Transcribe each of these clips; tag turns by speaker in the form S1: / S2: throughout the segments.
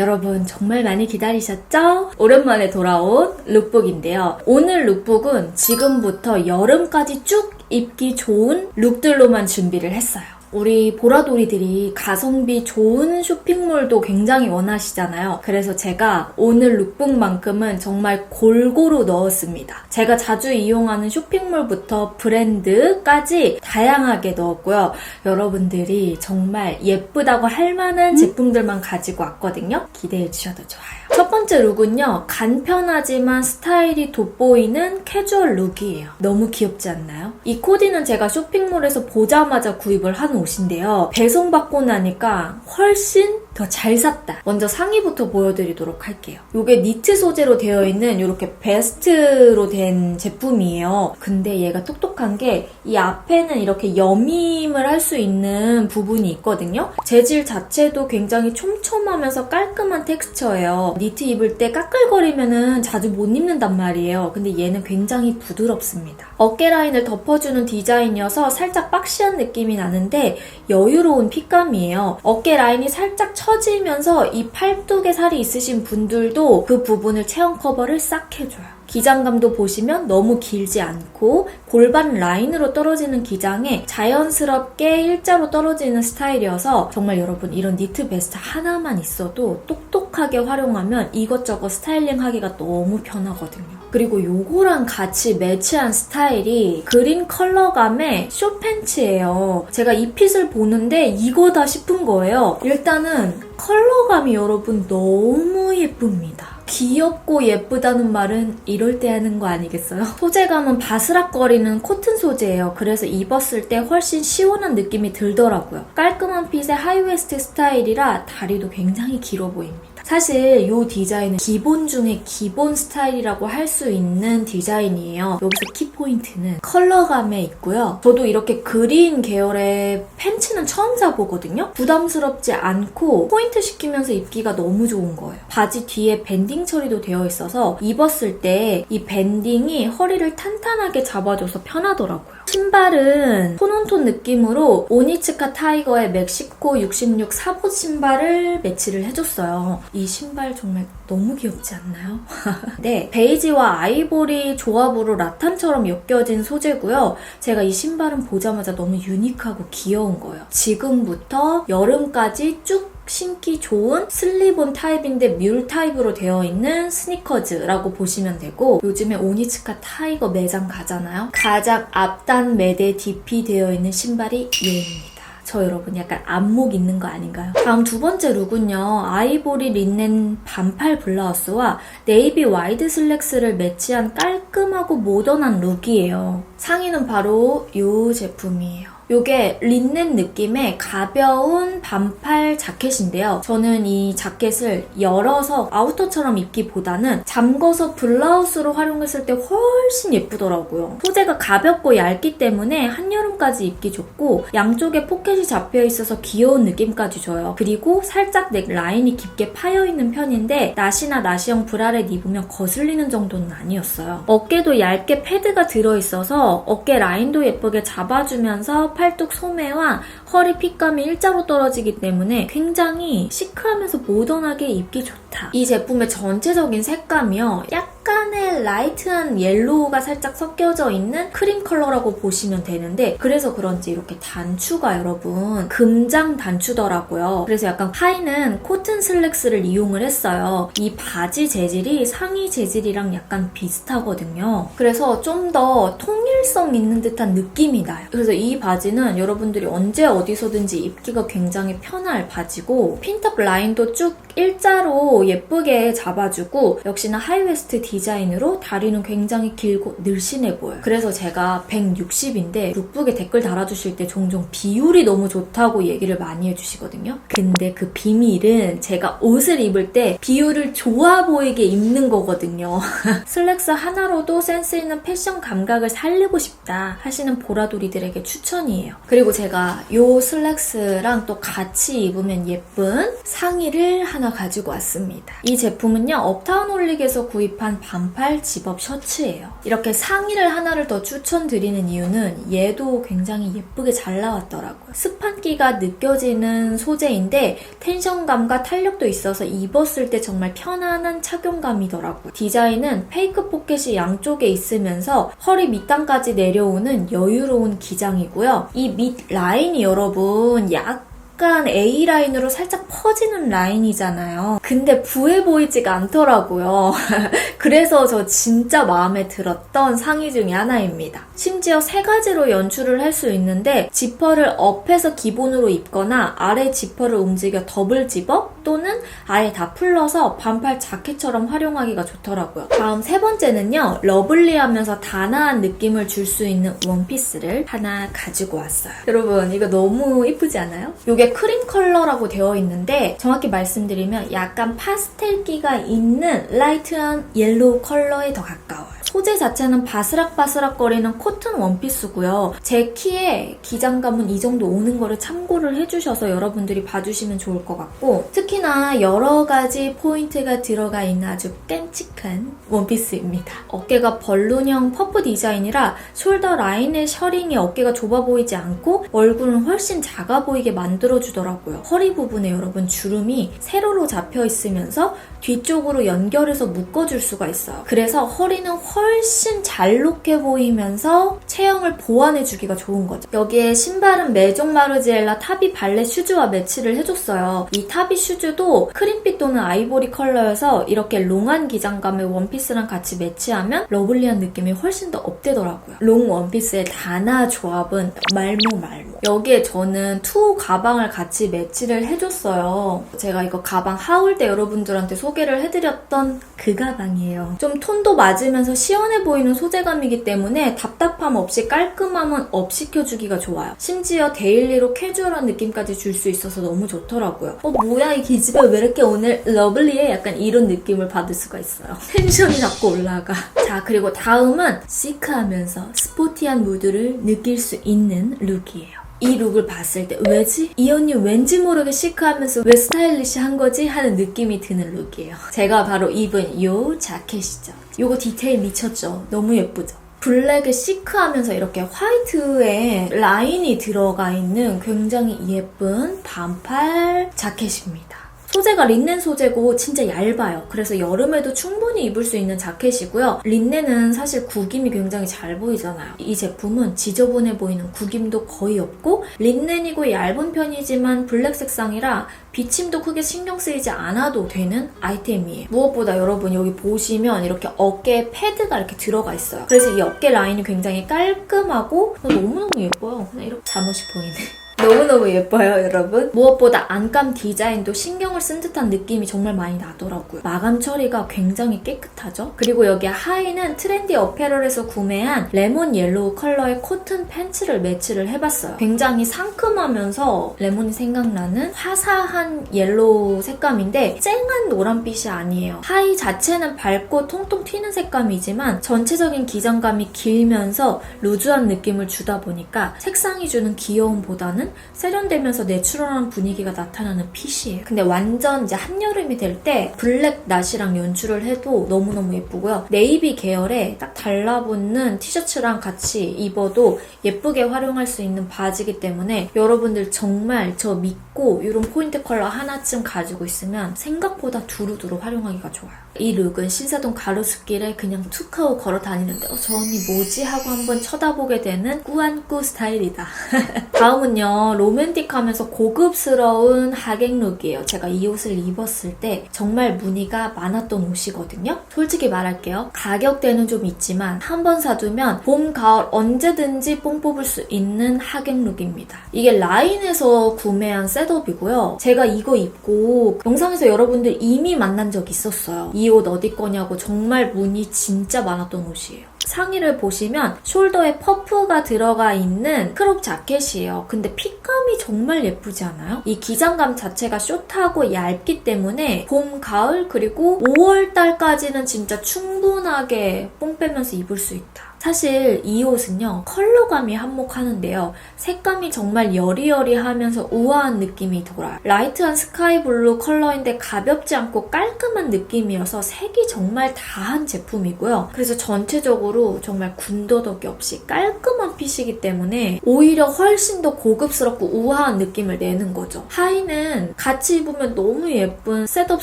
S1: 여러분 정말 많이 기다리셨죠? 오랜만에 돌아온 룩북인데요. 오늘 룩북은 지금부터 여름까지 쭉 입기 좋은 룩들로만 준비를 했어요. 우리 보라돌이들이 가성비 좋은 쇼핑몰도 굉장히 원하시잖아요. 그래서 제가 오늘 룩북만큼은 정말 골고루 넣었습니다. 제가 자주 이용하는 쇼핑몰부터 브랜드까지 다양하게 넣었고요. 여러분들이 정말 예쁘다고 할 만한 제품들만 가지고 왔거든요. 기대해 주셔도 좋아요. 첫 번째 룩은요, 간편하지만 스타일이 돋보이는 캐주얼 룩이에요. 너무 귀엽지 않나요? 이 코디는 제가 쇼핑몰에서 보자마자 구입을 한 옷인데요. 배송받고 나니까 훨씬 더 잘 샀다. 먼저 상의부터 보여드리도록 할게요. 이게 니트 소재로 되어 있는 이렇게 베스트로 된 제품이에요. 근데 얘가 똑똑한 게 이 앞에는 이렇게 여밈을 할 수 있는 부분이 있거든요. 재질 자체도 굉장히 촘촘하면서 깔끔한 텍스처예요. 니트 입을 때 까끌거리면은 자주 못 입는단 말이에요. 근데 얘는 굉장히 부드럽습니다. 어깨 라인을 덮어주는 디자인이어서 살짝 박시한 느낌이 나는데 여유로운 핏감이에요. 어깨 라인이 살짝 처 지면서 이 팔뚝에 살이 있으신 분들도 그 부분을 체형 커버를 싹 해줘요. 기장감도 보시면 너무 길지 않고 골반 라인으로 떨어지는 기장에 자연스럽게 일자로 떨어지는 스타일이어서 정말 여러분 이런 니트 베스트 하나만 있어도 똑똑하게 활용하면 이것저것 스타일링 하기가 너무 편하거든요. 그리고 요거랑 같이 매치한 스타일이 그린 컬러감의 쇼팬츠예요. 제가 이 핏을 보는데 이거다 싶은 거예요. 일단은 컬러감이 여러분 너무 예쁩니다. 귀엽고 예쁘다는 말은 이럴 때 하는 거 아니겠어요? 소재감은 바스락거리는 코튼 소재예요. 그래서 입었을 때 훨씬 시원한 느낌이 들더라고요. 깔끔한 핏의 하이웨스트 스타일이라 다리도 굉장히 길어 보입니다. 사실 이 디자인은 기본 중에 기본 스타일이라고 할 수 있는 디자인이에요. 여기서 키포인트는 컬러감에 있고요. 저도 이렇게 그린 계열의 팬츠는 처음 사보거든요. 부담스럽지 않고 포인트 시키면서 입기가 너무 좋은 거예요. 바지 뒤에 밴딩 처리도 되어 있어서 입었을 때 이 밴딩이 허리를 탄탄하게 잡아줘서 편하더라고요. 신발은 톤온톤 느낌으로 오니츠카 타이거의 멕시코 66 사보 신발을 매치를 해줬어요. 이 신발 정말 너무 귀엽지 않나요? 네, 베이지와 아이보리 조합으로 라탄처럼 엮여진 소재고요. 제가 이 신발은 보자마자 너무 유니크하고 귀여운 거예요. 지금부터 여름까지 쭉 신기 좋은 슬리본 타입인데 뮬 타입으로 되어 있는 스니커즈라고 보시면 되고 요즘에 오니츠카 타이거 매장 가잖아요. 가장 앞단 매대 DP 되어 있는 신발이 얘입니다. 저 여러분 약간 안목 있는 거 아닌가요? 다음 두 번째 룩은요. 아이보리 린넨 반팔 블라우스와 네이비 와이드 슬랙스를 매치한 깔끔하고 모던한 룩이에요. 상의는 바로 이 제품이에요. 요게 린넨 느낌의 가벼운 반팔 자켓인데요. 저는 이 자켓을 열어서 아우터처럼 입기보다는 잠궈서 블라우스로 활용했을 때 훨씬 예쁘더라고요. 소재가 가볍고 얇기 때문에 한여름까지 입기 좋고 양쪽에 포켓이 잡혀 있어서 귀여운 느낌까지 줘요. 그리고 살짝 넥 라인이 깊게 파여 있는 편인데 나시나 나시형 브라렛 입으면 거슬리는 정도는 아니었어요. 어깨도 얇게 패드가 들어 있어서 어깨 라인도 예쁘게 잡아주면서 팔뚝 소매와 허리 핏감이 일자로 떨어지기 때문에 굉장히 시크하면서 모던하게 입기 좋다. 이 제품의 전체적인 색감이요. 약간의 라이트한 옐로우가 살짝 섞여져 있는 크림 컬러라고 보시면 되는데 그래서 그런지 이렇게 단추가 여러분 금장 단추더라고요. 그래서 약간 하의는 코튼 슬랙스를 이용을 했어요. 이 바지 재질이 상의 재질이랑 약간 비슷하거든요. 그래서 좀 더 통일성 있는 듯한 느낌이 나요. 그래서 이 바지는 여러분들이 언제 어디서든지 입기가 굉장히 편할 바지고 핀탑 라인도 쭉 일자로 예쁘게 잡아주고 역시나 하이웨스트 디자인으로 다리는 굉장히 길고 늘씬해 보여요. 그래서 제가 160인데 룩북에 댓글 달아주실 때 종종 비율이 너무 좋다고 얘기를 많이 해주시거든요. 근데 그 비밀은 제가 옷을 입을 때 비율을 좋아 보이게 입는 거거든요. 슬랙스 하나로도 센스 있는 패션 감각을 살리고 싶다 하시는 보라돌이들에게 추천이에요. 그리고 제가 요 슬랙스랑 또 같이 입으면 예쁜 상의를 하나 가지고 왔습니다. 이 제품은요, 업타운 홀릭에서 구입한 반팔 집업 셔츠예요. 이렇게 상의를 하나를 더 추천드리는 이유는 얘도 굉장히 예쁘게 잘 나왔더라고요. 습한기가 느껴지는 소재인데 텐션감과 탄력도 있어서 입었을 때 정말 편안한 착용감이더라고요. 디자인은 페이크 포켓이 양쪽에 있으면서 허리 밑단까지 내려오는 여유로운 기장이고요. 이 밑 라인이 여러 분약 약간 A라인으로 살짝 퍼지는 라인이잖아요. 근데 부해 보이지가 않더라고요. 그래서 저 진짜 마음에 들었던 상의 중에 하나입니다. 심지어 세 가지로 연출을 할 수 있는데 지퍼를 업해서 기본으로 입거나 아래 지퍼를 움직여 더블 집업 또는 아예 다 풀러서 반팔 자켓처럼 활용하기가 좋더라고요. 다음 세 번째는요. 러블리하면서 단아한 느낌을 줄 수 있는 원피스를 하나 가지고 왔어요. 여러분 이거 너무 이쁘지 않아요? 이게 크림 컬러라고 되어 있는데 정확히 말씀드리면 약간 파스텔기가 있는 라이트한 옐로우 컬러에 더 가까워요. 소재 자체는 바스락바스락거리는 코튼 원피스고요. 제 키에 기장감은 이 정도 오는 거를 참고를 해주셔서 여러분들이 봐주시면 좋을 것 같고 특히나 여러 가지 포인트가 들어가 있는 아주 깜찍한 원피스입니다. 어깨가 벌룬형 퍼프 디자인이라 숄더 라인의 셔링이 어깨가 좁아 보이지 않고 얼굴은 훨씬 작아 보이게 만들어주더라고요. 허리 부분에 여러분 주름이 세로로 잡혀 있으면서 뒤쪽으로 연결해서 묶어줄 수가 있어요. 그래서 허리는 훨씬 잘록해 보이면서 체형을 보완해주기가 좋은 거죠. 여기에 신발은 메종 마르지엘라 타비 발레 슈즈와 매치를 해줬어요. 이 타비 슈즈도 크림빛 또는 아이보리 컬러여서 이렇게 롱한 기장감의 원피스랑 같이 매치하면 러블리한 느낌이 훨씬 더 업되더라고요. 롱 원피스의 단아 조합은 말모 말모. 여기에 저는 투 가방을 같이 매치를 해줬어요. 제가 이거 가방 하울 때 여러분들한테 소개를 해드렸던 그 가방이에요. 좀 톤도 맞으면서 시원해 보이는 소재감이기 때문에 답답함 없이 깔끔함은 업 시켜주기가 좋아요. 심지어 데일리로 캐주얼한 느낌까지 줄 수 있어서 너무 좋더라고요. 어 뭐야 이 기집애 왜 이렇게 오늘 러블리해? 약간 이런 느낌을 받을 수가 있어요. 텐션이 자꾸 올라가. 자 그리고 다음은 시크하면서 스포티한 무드를 느낄 수 있는 룩이에요. 이 룩을 봤을 때 왜지? 이 언니 왠지 모르게 시크하면서 왜 스타일리시한 거지? 하는 느낌이 드는 룩이에요. 제가 바로 입은 요 자켓이죠. 요거 디테일 미쳤죠? 너무 예쁘죠? 블랙에 시크하면서 이렇게 화이트에 라인이 들어가 있는 굉장히 예쁜 반팔 자켓입니다. 소재가 린넨 소재고 진짜 얇아요. 그래서 여름에도 충분히 입을 수 있는 자켓이고요. 린넨은 사실 구김이 굉장히 잘 보이잖아요. 이 제품은 지저분해 보이는 구김도 거의 없고 린넨이고 얇은 편이지만 블랙 색상이라 비침도 크게 신경 쓰이지 않아도 되는 아이템이에요. 무엇보다 여러분 여기 보시면 이렇게 어깨에 패드가 이렇게 들어가 있어요. 그래서 이 어깨 라인이 굉장히 깔끔하고 너무너무 예뻐요. 그냥 이렇게 잠옷이 보이네. 너무너무 예뻐요, 여러분. 무엇보다 안감 디자인도 신경을 쓴 듯한 느낌이 정말 많이 나더라고요. 마감 처리가 굉장히 깨끗하죠? 그리고 여기 하의는 트렌디 어페럴에서 구매한 레몬 옐로우 컬러의 코튼 팬츠를 매치를 해봤어요. 굉장히 상큼하면서 레몬이 생각나는 화사한 옐로우 색감인데 쨍한 노란빛이 아니에요. 하의 자체는 밝고 통통 튀는 색감이지만 전체적인 기장감이 길면서 루즈한 느낌을 주다 보니까 색상이 주는 귀여움보다는 세련되면서 내추럴한 분위기가 나타나는 핏이에요. 근데 완전 이제 한여름이 될 때 블랙 낫이랑 연출을 해도 너무너무 예쁘고요. 네이비 계열에 딱 달라붙는 티셔츠랑 같이 입어도 예쁘게 활용할 수 있는 바지이기 때문에 여러분들 정말 저 믿고 이런 포인트 컬러 하나쯤 가지고 있으면 생각보다 두루두루 활용하기가 좋아요. 이 룩은 신사동 가로수길에 그냥 툭 하고 걸어 다니는데 어, 저 언니 뭐지? 하고 한번 쳐다보게 되는 꾸안꾸 스타일이다. 다음은요. 로맨틱하면서 고급스러운 하객 룩이에요. 제가 이 옷을 입었을 때 정말 무늬가 많았던 옷이거든요. 솔직히 말할게요. 가격대는 좀 있지만 한 번 사두면 봄, 가을 언제든지 뽕 뽑을 수 있는 하객 룩입니다. 이게 라인에서 구매한 셋업이고요. 제가 이거 입고 영상에서 여러분들 이미 만난 적 있었어요. 이 옷 어디 거냐고 정말 문의 진짜 많았던 옷이에요. 상의를 보시면 숄더에 퍼프가 들어가 있는 크롭 자켓이에요. 근데 핏감이 정말 예쁘지 않아요? 이 기장감 자체가 숏하고 얇기 때문에 봄, 가을 그리고 5월 달까지는 진짜 충분하게 뽕 빼면서 입을 수 있다. 사실 이 옷은요, 컬러감이 한몫하는데요. 색감이 정말 여리여리하면서 우아한 느낌이 돌아요. 라이트한 스카이 블루 컬러인데 가볍지 않고 깔끔한 느낌이어서 색이 정말 다한 제품이고요. 그래서 전체적으로 정말 군더더기 없이 깔끔한 핏이기 때문에 오히려 훨씬 더 고급스럽고 우아한 느낌을 내는 거죠. 하의는 같이 입으면 너무 예쁜 셋업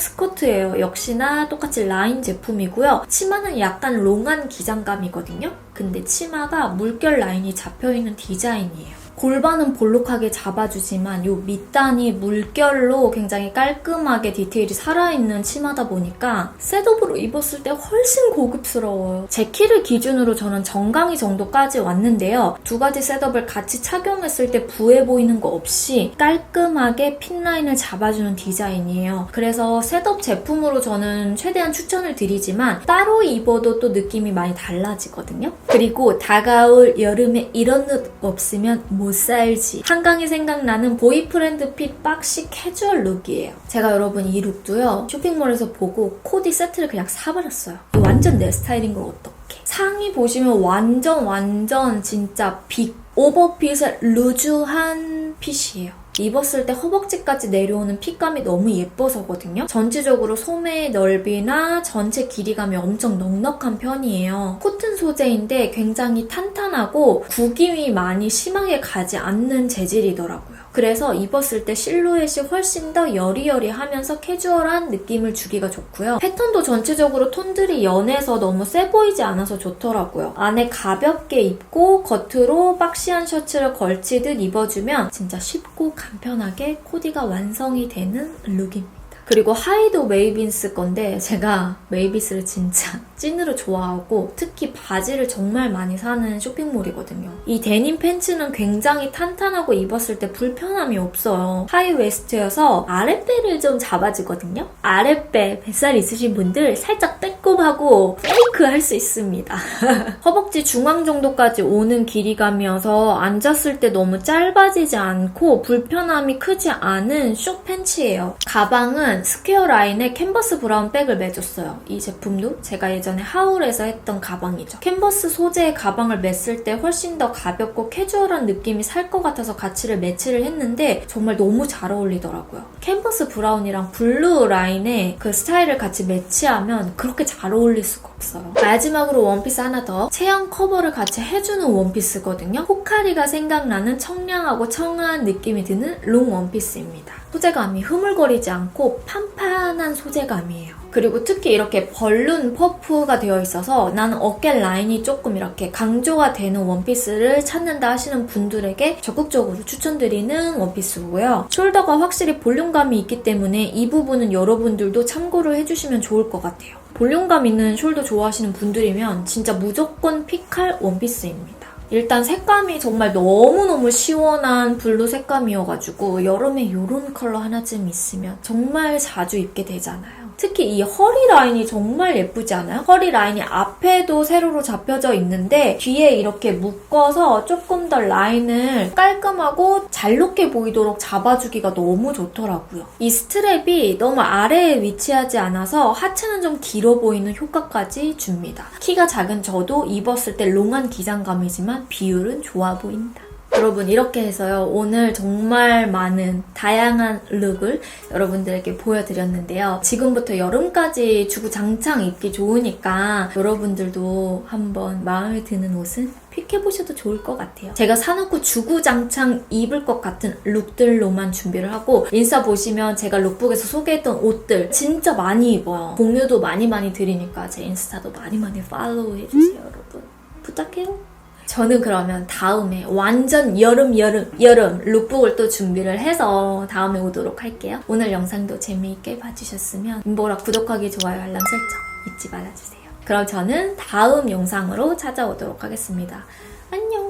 S1: 스커트예요. 역시나 똑같이 라인 제품이고요. 치마는 약간 롱한 기장감이거든요. 근데 치마가 물결 라인이 잡혀있는 디자인이에요. 골반은 볼록하게 잡아주지만 요 밑단이 물결로 굉장히 깔끔하게 디테일이 살아있는 치마다 보니까 셋업으로 입었을 때 훨씬 고급스러워요. 제 키를 기준으로 저는 정강이 정도까지 왔는데요. 두 가지 셋업을 같이 착용했을 때 부해 보이는 거 없이 깔끔하게 핀 라인을 잡아주는 디자인이에요. 그래서 셋업 제품으로 저는 최대한 추천을 드리지만 따로 입어도 또 느낌이 많이 달라지거든요. 그리고 다가올 여름에 이런 룩 없으면 못 살지. 한강이 생각나는 보이프렌드 핏 박시 캐주얼 룩이에요. 제가 여러분 이 룩도요. 쇼핑몰에서 보고 코디 세트를 그냥 사버렸어요. 완전 내 스타일인 걸 어떡해. 상의 보시면 완전 완전 진짜 빅 오버핏의 루즈한 핏이에요. 입었을 때 허벅지까지 내려오는 핏감이 너무 예뻐서거든요. 전체적으로 소매의 넓이나 전체 길이감이 엄청 넉넉한 편이에요. 코튼 소재인데 굉장히 탄탄하고 구김이 많이 심하게 가지 않는 재질이더라고요. 그래서 입었을 때 실루엣이 훨씬 더 여리여리하면서 캐주얼한 느낌을 주기가 좋고요. 패턴도 전체적으로 톤들이 연해서 너무 세 보이지 않아서 좋더라고요. 안에 가볍게 입고 겉으로 박시한 셔츠를 걸치듯 입어주면 진짜 쉽고 간편하게 코디가 완성이 되는 룩입니다. 그리고 하이도 메이빈스 건데 제가 메이비스를 진짜 찐으로 좋아하고 특히 바지를 정말 많이 사는 쇼핑몰이거든요. 이 데님 팬츠는 굉장히 탄탄하고 입었을 때 불편함이 없어요. 하이 웨스트여서 아랫배를 좀 잡아주거든요. 아랫배 뱃살 있으신 분들 살짝 빼꼼하고 페이크 할 수 있습니다. 허벅지 중앙 정도까지 오는 길이감이어서 앉았을 때 너무 짧아지지 않고 불편함이 크지 않은 쇼 팬츠예요. 가방은 스퀘어 라인에 캔버스 브라운 백을 매줬어요. 이 제품도 제가 예전 에 하울에서 했던 가방이죠. 캔버스 소재의 가방을 맸을 때 훨씬 더 가볍고 캐주얼한 느낌이 살 것 같아서 가치를 매치를 했는데 정말 너무 잘 어울리더라고요. 캔버스 브라운이랑 블루 라인의 그 스타일을 같이 매치하면 그렇게 잘 어울릴 수가 없어요. 마지막으로 원피스 하나 더. 체형 커버를 같이 해주는 원피스거든요. 호카리가 생각나는 청량하고 청아한 느낌이 드는 롱 원피스입니다. 소재감이 흐물거리지 않고 판판한 소재감이에요. 그리고 특히 이렇게 벌룬 퍼프가 되어 있어서 나는 어깨 라인이 조금 이렇게 강조가 되는 원피스를 찾는다 하시는 분들에게 적극적으로 추천드리는 원피스고요. 숄더가 확실히 볼륨감이 있기 때문에 이 부분은 여러분들도 참고를 해주시면 좋을 것 같아요. 볼륨감 있는 숄더 좋아하시는 분들이면 진짜 무조건 픽할 원피스입니다. 일단 색감이 정말 너무너무 시원한 블루 색감이어가지고 여름에 이런 컬러 하나쯤 있으면 정말 자주 입게 되잖아요. 특히 이 허리 라인이 정말 예쁘지 않아요? 허리 라인이 앞에도 세로로 잡혀져 있는데 뒤에 이렇게 묶어서 조금 더 라인을 깔끔하고 잘록해 보이도록 잡아주기가 너무 좋더라고요. 이 스트랩이 너무 아래에 위치하지 않아서 하체는 좀 길어 보이는 효과까지 줍니다. 키가 작은 저도 입었을 때 롱한 기장감이 비율은 좋아 보인다. 여러분 이렇게 해서요. 오늘 정말 많은 다양한 룩을 여러분들에게 보여드렸는데요. 지금부터 여름까지 주구장창 입기 좋으니까 여러분들도 한번 마음에 드는 옷은 픽해보셔도 좋을 것 같아요. 제가 사놓고 주구장창 입을 것 같은 룩들로만 준비를 하고 인스타 보시면 제가 룩북에서 소개했던 옷들 진짜 많이 입어요. 공유도 많이 많이 드리니까 제 인스타도 많이 많이 팔로우 해주세요 여러분. 부탁해요 저는 그러면 다음에 완전 여름 여름 여름 룩북을 또 준비를 해서 다음에 오도록 할게요. 오늘 영상도 재미있게 봐주셨으면 인보라 구독하기 좋아요 알람 설정 잊지 말아주세요. 그럼 저는 다음 영상으로 찾아오도록 하겠습니다. 안녕